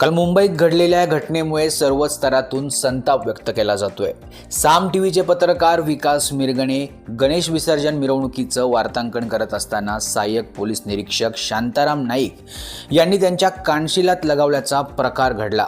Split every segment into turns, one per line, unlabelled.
काल मुंबईत घडलेल्या घटनेमुळे सर्व स्तरातून संताप व्यक्त केला जातोय. साम टी व्हीचे पत्रकार विकास मिरगणे गणेश विसर्जन मिरवणुकीचं वार्तांकन करत असताना सहाय्यक पोलीस निरीक्षक शांताराम नाईक यांनी त्यांच्या कानशिलात लगावल्याचा प्रकार घडला.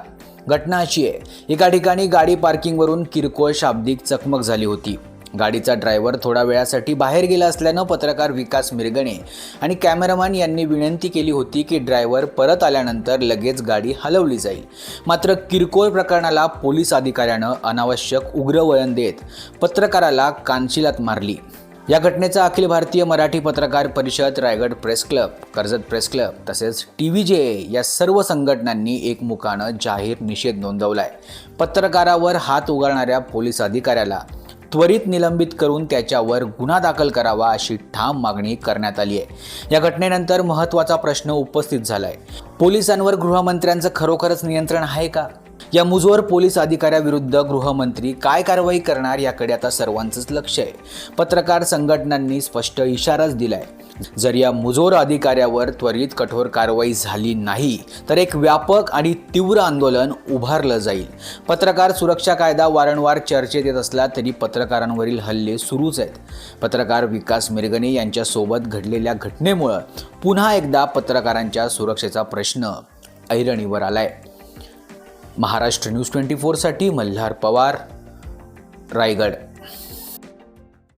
घटना अशी आहे एका ठिकाणी गाडी पार्किंगवरून किरकोळ शाब्दिक चकमक झाली होती. गाडीचा ड्रायव्हर थोडा वेळासाठी बाहेर गेला असल्यानं पत्रकार विकास मिरगणे आणि कॅमेरामॅन यांनी विनंती केली होती की ड्रायव्हर परत आल्यानंतर लगेच गाडी हलवली जाईल. मात्र किरकोळ प्रकरणाला पोलीस अधिकाऱ्यानं अनावश्यक उग्र वळण देत पत्रकाराला कानशिलात मारली. या घटनेचा अखिल भारतीय मराठी पत्रकार परिषद Raigad press club Karjat press club तसेच टी व्ही जे या सर्व संघटनांनी एकमुखानं जाहीर निषेध नोंदवला आहे पत्रकारावर हात उगारणाऱ्या पोलीस अधिकाऱ्याला त्वरित निलंबित करून त्याच्यावर गुन्हा दाखल करावा अशी ठाम मागणी करण्यात आली आहे. या घटनेनंतर महत्त्वाचा प्रश्न उपस्थित झालाय. पोलिसांवर गृहमंत्र्यांचं खरोखरच नियंत्रण आहे का? या मुजोर पोलीस अधिकाऱ्याविरुद्ध गृहमंत्री काय कारवाई करणार याकडे आता सर्वांचंच लक्ष आहे. पत्रकार संघटनांनी स्पष्ट इशाराच दिलाय. जर या मुजोर अधिकाऱ्यावर त्वरित कठोर कारवाई झाली नाही तर एक व्यापक आणि तीव्र आंदोलन उभारलं जाईल. पत्रकार सुरक्षा कायदा वारंवार चर्चेत येत असला तरी पत्रकारांवरील हल्ले सुरूच आहेत. पत्रकार विकास मिरगणे यांच्यासोबत घडलेल्या घटनेमुळं पुन्हा एकदा पत्रकारांच्या सुरक्षेचा प्रश्न ऐरणीवर आलाय. महाराष्ट्र न्यूज ट्वेंटी फोरसाठी मल्हार पवार रायगड.